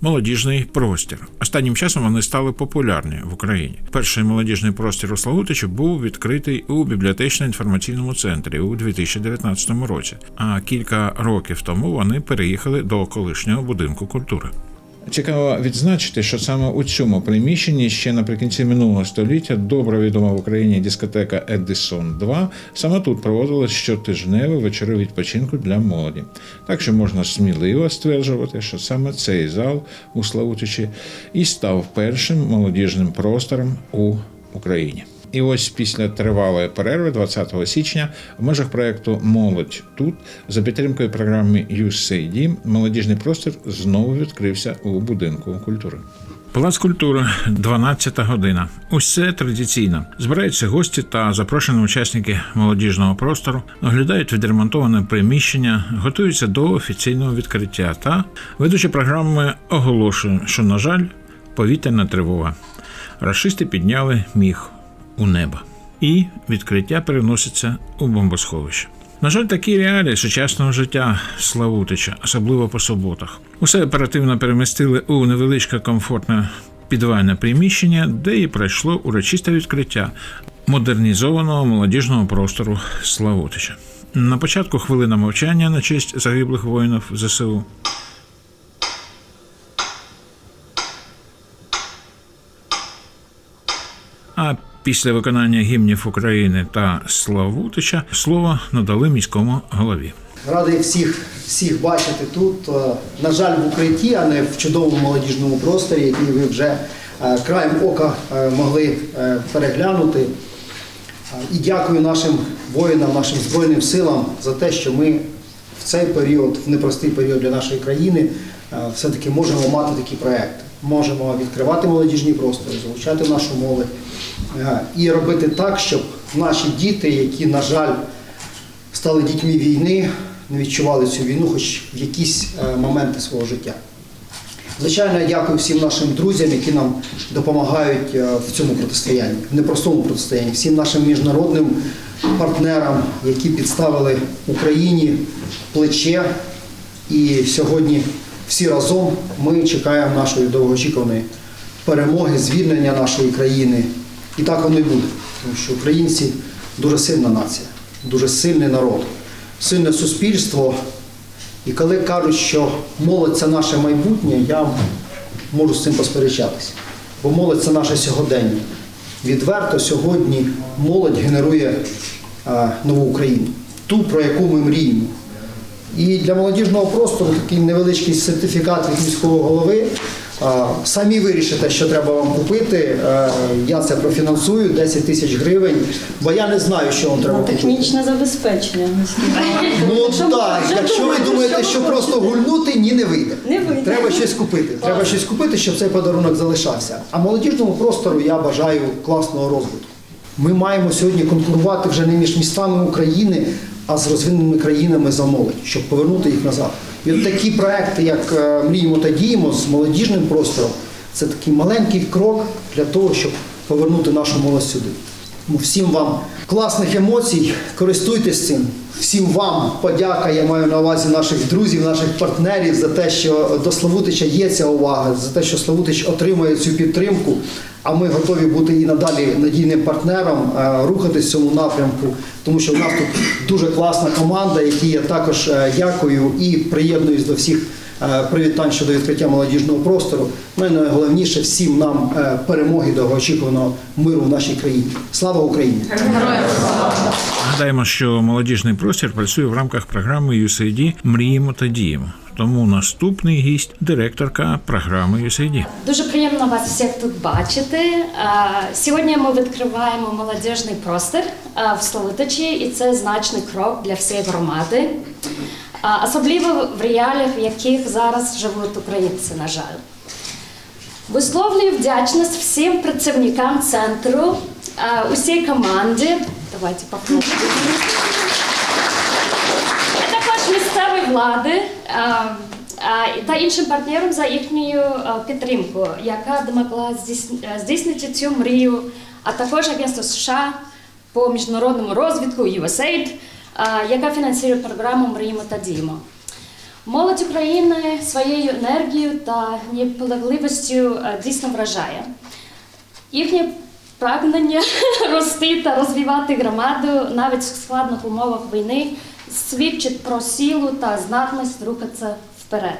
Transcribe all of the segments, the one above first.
молодіжний простір. Останнім часом вони стали популярні в Україні. Перший молодіжний простір у Славутичі був відкритий у бібліотечно-інформаційному центрі у 2019 році. А кілька років тому вони переїхали до колишнього будинку культури. Цікаво відзначити, що саме у цьому приміщенні ще наприкінці минулого століття добре відома в Україні дискотека Едисон 2 саме тут проводились щотижневі вечори відпочинку для молоді. Так що можна сміливо стверджувати, що саме цей зал у Славутичі і став першим молодіжним простором у Україні. І ось після тривалої перерви 20 січня в межах проекту Молодь тут за підтримкою програми USAID молодіжний простір знову відкрився у будинку культури. Палац культури, 12 година. Усе традиційно. Збираються гості та запрошені учасники молодіжного простору, оглядають відремонтоване приміщення, готуються до офіційного відкриття. Та ведучі програми оголошує, що, на жаль, повітряна тривога. Рашисти підняли міг у небо. І відкриття переноситься у бомбосховище. На жаль, такі реалії сучасного життя Славутича, особливо по суботах. Усе оперативно перемістили у невеличке комфортне підвальне приміщення, де і пройшло урочисте відкриття модернізованого молодіжного простору Славутича. На початку хвилина мовчання на честь загиблих воїнів ЗСУ. А після виконання гімнів України та Славутича слово надали міському голові. Радий всіх, всіх бачити тут. Е, На жаль, в укритті, а не в чудовому молодіжному просторі, який ви вже е, краєм ока е, могли переглянути. І дякую нашим воїнам, нашим Збройним силам за те, що ми в цей період, в непростий період для нашої країни, все-таки можемо мати такі проекти. Можемо відкривати молодіжні простори, залучати нашу молодь е, і робити так, щоб наші діти, які, на жаль, стали дітьми війни, не відчували цю війну, хоч в якісь е, моменти свого життя. Звичайно, я дякую всім нашим друзям, які нам допомагають е, в цьому протистоянні, в непростому протистоянні, всім нашим міжнародним партнерам, які підставили Україні плече. І сьогодні всі разом ми чекаємо нашої довгоочікуваної перемоги, звільнення нашої країни. І так воно і буде, тому що українці дуже сильна нація, дуже сильний народ, сильне суспільство. І коли кажуть, що молодь це наше майбутнє, я можу з цим посперечатися. Бо молодь це наше сьогодення. Відверто сьогодні молодь генерує е, нову Україну, ту, про яку ми мріємо. І для молодіжного простору такий невеличкий сертифікат від міського голови. Самі вирішите, що треба вам купити. Е, Я це профінансую 10 тисяч гривень, бо я не знаю, що вам треба Ну, купити. технічне забезпечення. Ну так, якщо ви думаєте, думаєте, що просто гульнути, ні, не вийде. Не вийде. Треба щось купити. Треба щось купити, щоб цей подарунок залишався. А молодіжному простору я бажаю класного розвитку. Ми маємо сьогодні конкурувати вже не між містами України, а з розвиненими країнами за молодь, щоб повернути їх назад. І от такі проекти, як е, Мріємо та діємо з молодіжним простором, це такий маленький крок для того, щоб повернути нашу молодь сюди. Всім вам класних емоцій, користуйтесь цим. Всім вам подяка, я маю на увазі наших друзів, наших партнерів за те, що до Славутича є ця увага, за те, що Славутич отримує цю підтримку. А ми готові бути і надалі надійним партнером, е, рухатись в цьому напрямку, тому що в нас тут дуже класна команда, якій я також е, дякую і приєднуюсь до всіх привітань щодо відкриття молодіжного простору. Ну і найголовніше всім нам е, перемоги довгоочікуваного миру в нашій країні. Слава Україні! Нагадаємо, що молодіжний простір працює в рамках програми USAID Мріємо та діємо. Тому наступний гість директорка програми USAID. Дуже приємно вас всіх тут бачити. Сьогодні ми відкриваємо молодіжний простір в Славутичі, і це значний крок для всієї громади, особливо в реаліях, в яких зараз живуть українці, на жаль. Висловлюю вдячність всім працівникам центру, усій команді. Давайте похлопаємо. Також місцевої влади та іншим партнерам за їхню підтримку, яка допомогла здійс- здійснити цю мрію, а також Агентство США по міжнародному розвитку USAID, яка фінансує програму Мріємо та діємо. Молодь України своєю енергією та наполегливістю е, дійсно вражає. Їхнє прагнення рости та розвивати громаду навіть в складних умовах війни свідчить про силу та здатність рухатися вперед.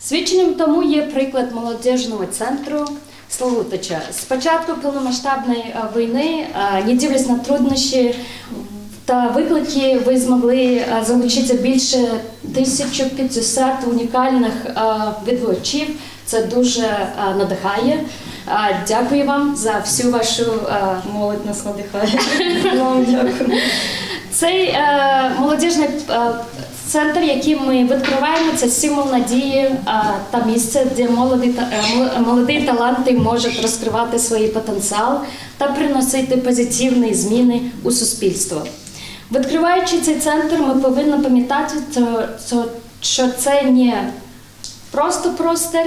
Свідченням тому є приклад молодіжного центру Славутича. З початку повномасштабної е, війни, е, не дивлячись на труднощі та виклики, ви змогли е, залучити більше 1500 унікальних е, відвідувачів. Це дуже е, надихає. Дякую вам за всю вашу молодь нас надихає. Вам дякую. Цей молодіжний центр, який ми відкриваємо, це символ надії та місце, де молоді, та- молоді таланти можуть розкривати свій потенціал та приносити позитивні зміни у суспільство. Відкриваючи цей центр, ми повинні пам'ятати, що це не просто простір,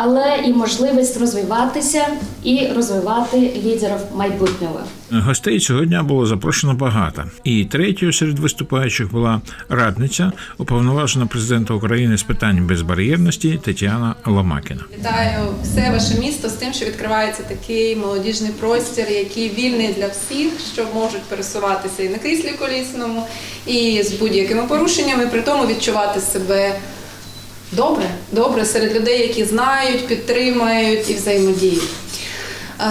але і можливість розвиватися і розвивати лідерів майбутнього. Гостей цього дня було запрошено багато. І третьою серед виступаючих була радниця, уповноважена президента України з питань безбар'єрності Тетяна Ломакіна. Вітаю все ваше місто з тим, що відкривається такий молодіжний простір, який вільний для всіх, що можуть пересуватися і на кріслі колісному, і з будь-якими порушеннями, при тому відчувати себе добре, добре серед людей, які знають, підтримують і взаємодіють.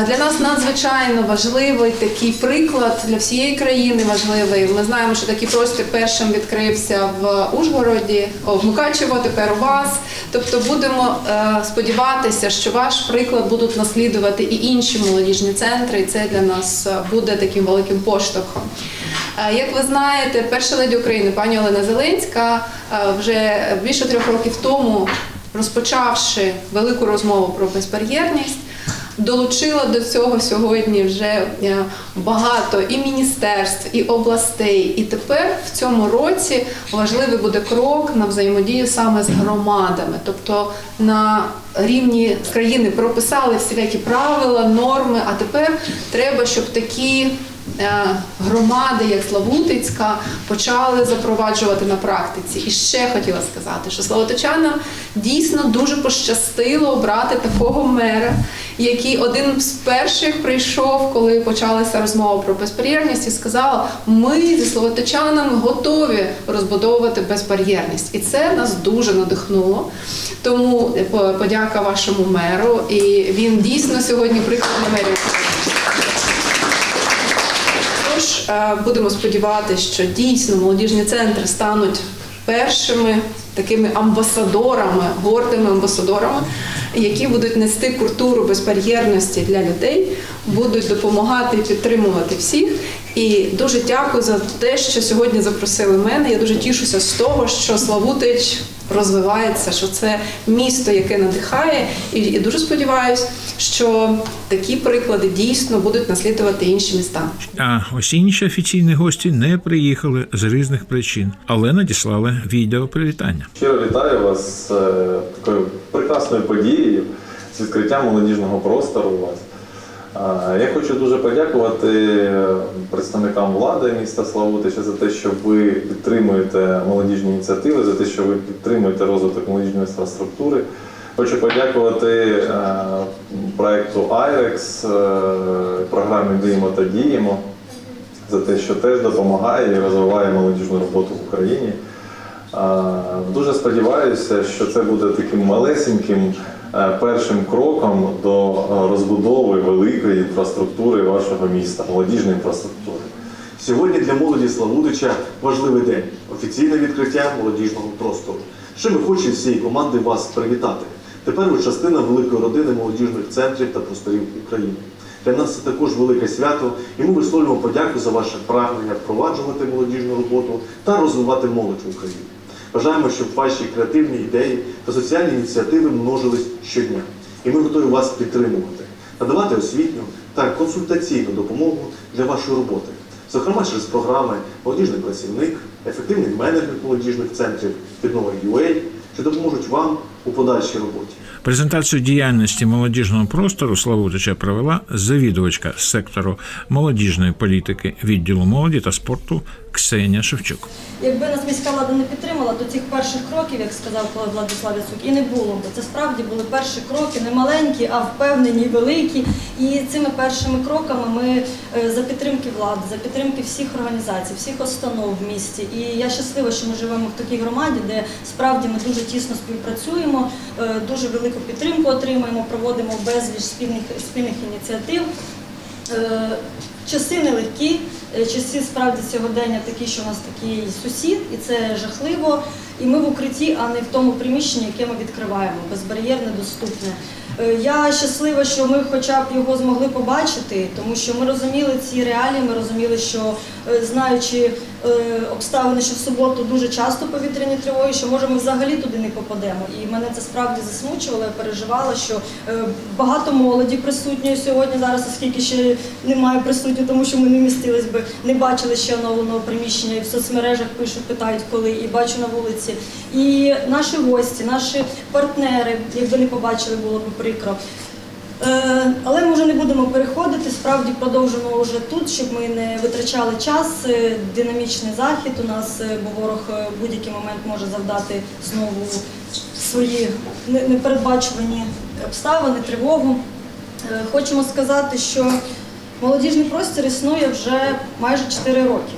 Для нас надзвичайно важливий такий приклад для всієї країни важливий. Ми знаємо, що такий простір першим відкрився в Ужгороді, о, в Мукачево, тепер у вас. Тобто будемо е, сподіватися, що ваш приклад будуть наслідувати і інші молодіжні центри, і це для нас е, буде таким великим поштовхом. Е, Як ви знаєте, перша леді України, пані Олена Зеленська, вже більше трьох років тому, розпочавши велику розмову про безбар'єрність, долучила до цього сьогодні вже е, багато і міністерств, і областей. І тепер в цьому році важливий буде крок на взаємодію саме з громадами, тобто на рівні країни прописали всілякі правила, норми. А тепер треба, щоб такі. Е, Громади, як Славутицька, почали запроваджувати на практиці. І ще хотіла сказати, що славутичанам дійсно дуже пощастило обрати такого мера, який один з перших прийшов, коли почалася розмова про безбар'єрність, і сказав: ми зі словотичанами готові розбудовувати безбар'єрність. І це нас дуже надихнуло. Тому е, подяка вашому меру. І він дійсно сьогодні приклад на мерію. Тож е, будемо сподіватися, що дійсно молодіжні центри стануть першими такими амбасадорами, гордими амбасадорами, які будуть нести культуру безбар'єрності для людей, будуть допомагати і підтримувати всіх. І дуже дякую за те, що сьогодні запросили мене. Я дуже тішуся з того, що Славутич розвивається, що це місто, яке надихає, і, і дуже сподіваюся, що такі приклади дійсно будуть наслідувати інші міста. А усі інші офіційні гості не приїхали з різних причин, але надіслали відео привітання. Щиро вітаю вас з е, такою прекрасною подією, з відкриттям молодіжного простору у вас. Я хочу дуже подякувати е, представникам влади міста Славутича за те, що ви підтримуєте молодіжні ініціативи, за те, що ви підтримуєте розвиток молодіжної інфраструктури. Хочу подякувати е, проекту IREX, е, програмі Діємо та діємо за те, що теж допомагає і розвиває молодіжну роботу в Україні. Дуже сподіваюся, що це буде таким малесеньким першим кроком до е, розбудови великої інфраструктури вашого міста, молодіжної інфраструктури. Сьогодні для молоді Славутича важливий день офіційне відкриття молодіжного простору. Що ми хочемо всієї команди вас привітати. Тепер ви частина великої родини молодіжних центрів та просторів України. Для нас це також велике свято, і ми висловлюємо подяку за ваше прагнення впроваджувати молодіжну роботу та розвивати молодь в Україні. Бажаємо, щоб ваші креативні ідеї та соціальні ініціативи множились щодня. І ми готові вас підтримувати, надавати освітню та консультаційну допомогу для вашої роботи, зокрема через програми Молодіжний працівник, ефективний менеджмент молодіжних центрів, піднова UA, що допоможуть вам у подальшій роботі. Презентацію діяльності молодіжного простору Славутича провела завідувачка сектору молодіжної політики відділу молоді та спорту Ксенія Шевчук. Якби нас міська влада не підтримала, то цих перших кроків, як сказав Владислав Яцук, і не було б. Це справді були перші кроки, не маленькі, а впевнені, великі. І цими першими кроками ми е, за підтримки влади, за підтримки всіх організацій, всіх установ в місті. І я щаслива, що ми живемо в такій громаді, де справді ми дуже тісно співпрацюємо, е, дуже велику підтримку отримуємо, проводимо безліч спільних спільних ініціатив. Е, Часи нелегкі, е, часи справді сьогодення такі, що у нас такий сусід, і це жахливо. І ми в укритті, а не в тому приміщенні, яке ми відкриваємо, безбар'єрне, доступне. Е, Я щаслива, що ми хоча б його змогли побачити, тому що ми розуміли ці реалії, ми розуміли, що знаючи обставини, що в суботу дуже часто повітряні тривоги, що може ми взагалі туди не попадемо. І мене це справді засмучувало, я переживала, що е, багато молоді присутньої сьогодні зараз, оскільки ще немає присутні, тому що ми не містились би, не бачили ще оновленого приміщення, і в соцмережах пишуть, питають коли, і бачу на вулиці. І наші гості, наші партнери, якби не побачили, було б прикро. Е, Але ми вже не будемо переходити. Справді продовжимо вже тут, щоб ми не витрачали час. Е, Динамічний захід у нас, е, бо ворог в будь-який момент може завдати знову свої непередбачувані обставини, тривогу. Хочемо сказати, що молодіжний простір існує вже майже 4 роки.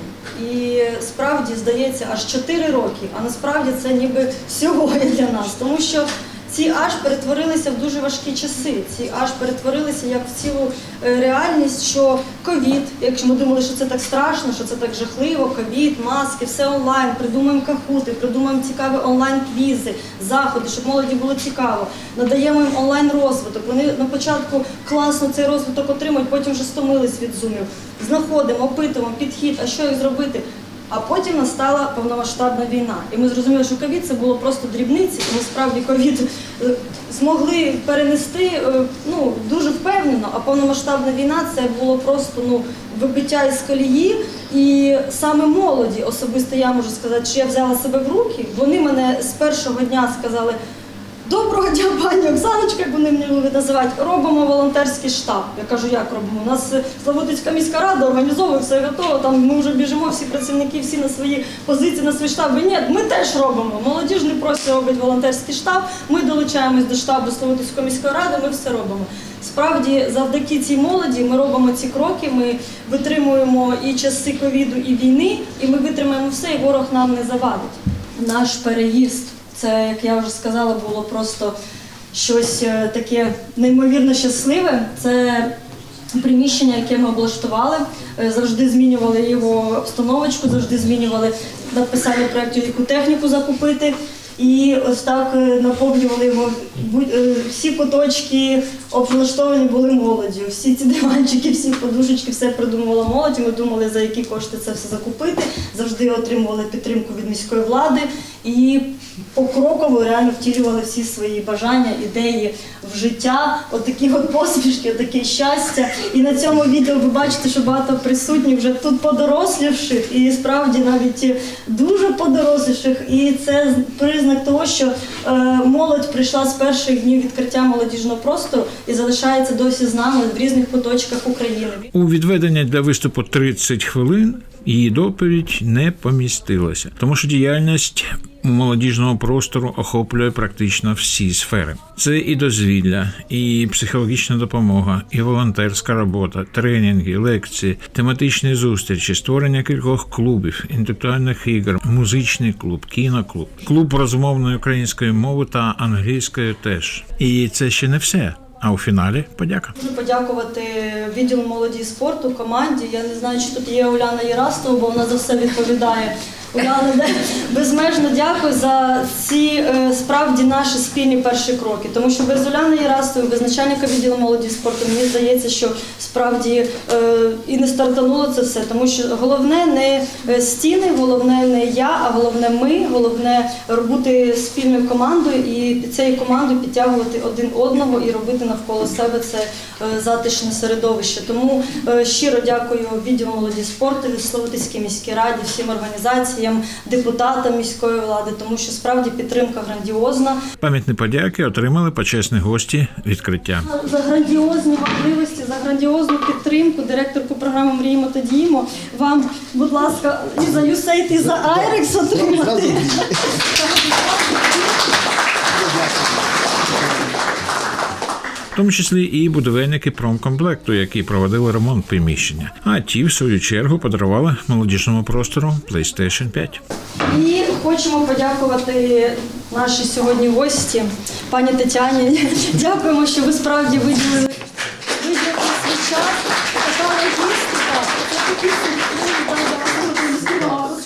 І справді здається аж 4 роки, а насправді це ніби сьогодні для нас, тому що ці аж перетворилися в дуже важкі часи. Ці аж перетворилися як в цілу е, реальність, що ковід, якщо ми думали, що це так страшно, що це так жахливо, ковід, маски, все онлайн, придумаємо кахути, придумаємо цікаві онлайн-квізи, заходи, щоб молоді було цікаво. Надаємо їм онлайн-розвиток. Вони на початку класно цей розвиток отримують, потім вже стомились від зумів. Знаходимо, опитуємо підхід, а що їх зробити. А потім настала повномасштабна війна. І ми зрозуміли, що ковід це було просто дрібниці, і ми справді ковід е, змогли перенести е, ну, дуже впевнено, а повномасштабна війна це було просто ну, вибиття із колії. І саме молоді, особисто я можу сказати, що я взяла себе в руки. Вони мене з першого дня сказали. Доброго дня, пані Оксаночка, як вони люблять називають. Робимо волонтерський штаб. Я кажу, як робимо? У нас е, Славутицька міська рада організовує все готово. Там ми вже біжимо, всі працівники, всі на свої позиції, на свій штаб. Ні, ми теж робимо. Молодіжний простір робить волонтерський штаб. Ми долучаємось до штабу Славутицької міської ради. Ми все робимо. Справді, завдяки цій молоді ми робимо ці кроки. Ми витримуємо і часи ковіду, і війни, і ми витримаємо все, і ворог нам не завадить. Наш переїзд. Це, як я вже сказала, було просто щось е, таке неймовірно щасливе. Це приміщення, яке ми облаштували, е, завжди змінювали його обстановочку, завжди змінювали написання проєктів, яку техніку закупити. І ось так е, наповнювали його. Всі куточки облаштовані були молоддю. Всі ці диванчики, всі подушечки, все придумувала молодь. Ми думали, за які кошти це все закупити. Завжди отримували підтримку від міської влади і покроково реально втілювали всі свої бажання, ідеї в життя. Отакі от посмішки, таке щастя. І на цьому відео ви бачите, що багато присутніх вже тут подорослівших, і справді навіть дуже подоросліших. І це признак того, що е, молодь прийшла з перших днів відкриття молодіжного простору і залишається досі з нами в різних куточках України. У відведення для виступу 30 хвилин її доповідь не помістилася, тому що діяльність молодіжного простору охоплює практично всі сфери. Це і дозвілля, і психологічна допомога, і волонтерська робота, тренінги, лекції, тематичні зустрічі, створення кількох клубів, інтелектуальних ігор, музичний клуб, кіноклуб, клуб розмовної української мови та англійської теж. І це ще не все. А у фіналі подяка. Хочу подякувати відділу молоді і спорту, команді. Я не знаю, чи тут є Уляна Єрастова, бо вона за все відповідає. Уляна, безмежно дякую за ці е, справді наші спільні перші кроки. Тому що без Уляни Єрастової, без начальника відділу молоді спорту, мені здається, що справді е, і не стартануло це все. Тому що головне не е, стіни, головне не я, а головне ми, головне бути спільною командою і цією командою підтягувати один одного і робити навколо себе це затишне середовище. Тому щиро дякую відділу молоді спорту, Славутицькій міській раді, всім організаціям, депутатам міської влади, тому що справді підтримка грандіозна. Пам'ятні подяки отримали почесні гості відкриття. За грандіозні можливості, за грандіозну підтримку, директорку програми Мріємо та діємо. Вам, будь ласка, і за USAID, і за Айрекс отримати. Тому числі і будівельники промкомплекту, які проводили ремонт приміщення. А ті, в свою чергу, подарували молодіжному простору PlayStation 5. І хочемо подякувати нашій сьогодні гості, пані Тетяні. Дякуємо, що ви справді виділили, свій час. Така логістика, це такі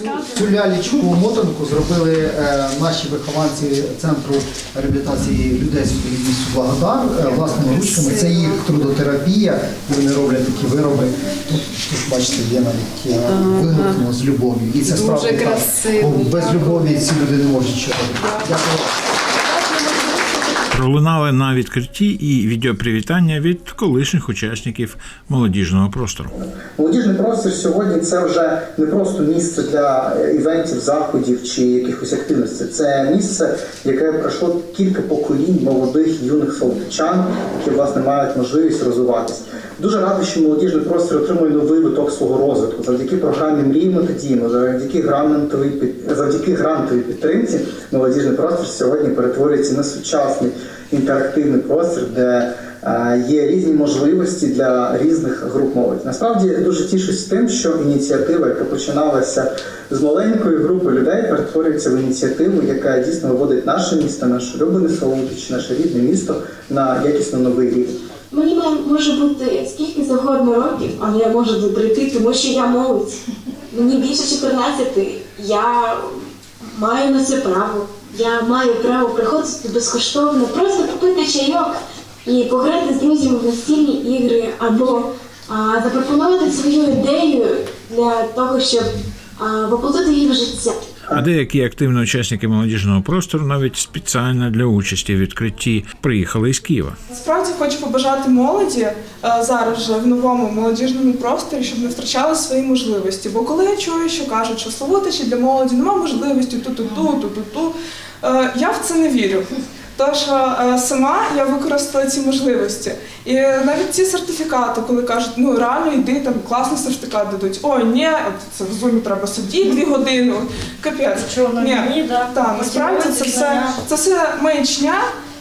розказувати. Цю лялічку мотанку зробили е, наші вихованці центру реабілітації людей з інвалідністю Благодар е, власними ручками. Це їх трудотерапія, і вони роблять такі вироби. Тут тут, бачите, є навіть е, виготовлено з любов'ю. І це справді так. красиво, Бо без любові ці люди не можуть чого. Дякую. Пролунали на відкритті і відеопривітання від колишніх учасників молодіжного простору. Молодіжний простір сьогодні це вже не просто місце для івентів, заходів чи якихось активностей. Це місце, яке пройшло кілька поколінь молодих юних солдатчан, які власне мають можливість розвиватись. Дуже радий, що молодіжний простір отримує новий виток свого розвитку завдяки програмі Мріємо та діємо, завдяки грантовій завдяки грантовій підтримці. Молодіжний простір сьогодні перетворюється на сучасний інтерактивний простір, де е, є різні можливості для різних груп молоді. Насправді я дуже тішусь тим, що ініціатива, яка починалася з маленької групи людей, перетворюється в ініціативу, яка дійсно виводить наше місто, наше улюблене Солодич, наше рідне місто на якісно новий рівень. Мені може бути скільки завгодно років, але я можу до тому що я молодь. Мені більше 14, я маю на це право. Я маю право приходити безкоштовно, просто купити чайок і пограти з друзями в настільні ігри або а, запропонувати свою ідею для того, щоб а, воплотити її в життя. А деякі активні учасники молодіжного простору навіть спеціально для участі в відкритті приїхали із Києва. Справді хочу побажати молоді е, зараз вже в новому молодіжному просторі, щоб не втрачали свої можливості. Бо коли я чую, що кажуть, що Славутичі для молоді немає можливості ту-ту-ту, ту-ту-ту, е, я в це не вірю. Тож е, сама я використала ці можливості. І навіть ці сертифікати, коли кажуть, ну реально йди, там класний сертифікат дадуть. Ой, ні, це в зумі треба сидіти дві години. Капець. Чого Ні. ні, да. Так, насправді це все, це все маячня,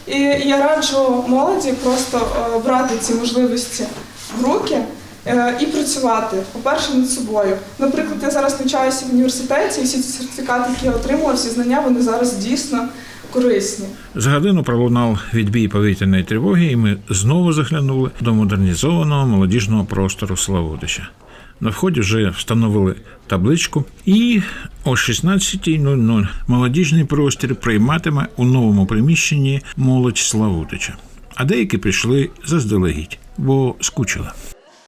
і я раджу молоді просто е, брати ці можливості в руки е, і працювати, по-перше, над собою. Наприклад, я зараз навчаюся в університеті, і всі ці сертифікати, які я отримала, всі знання, вони зараз дійсно корисні. За годину пролунав відбій повітряної тривоги, і ми знову заглянули до модернізованого молодіжного простору Славутича. На вході вже встановили табличку, і о 16.00 молодіжний простір прийматиме у новому приміщенні молодь Славутича. А деякі прийшли заздалегідь, бо скучили.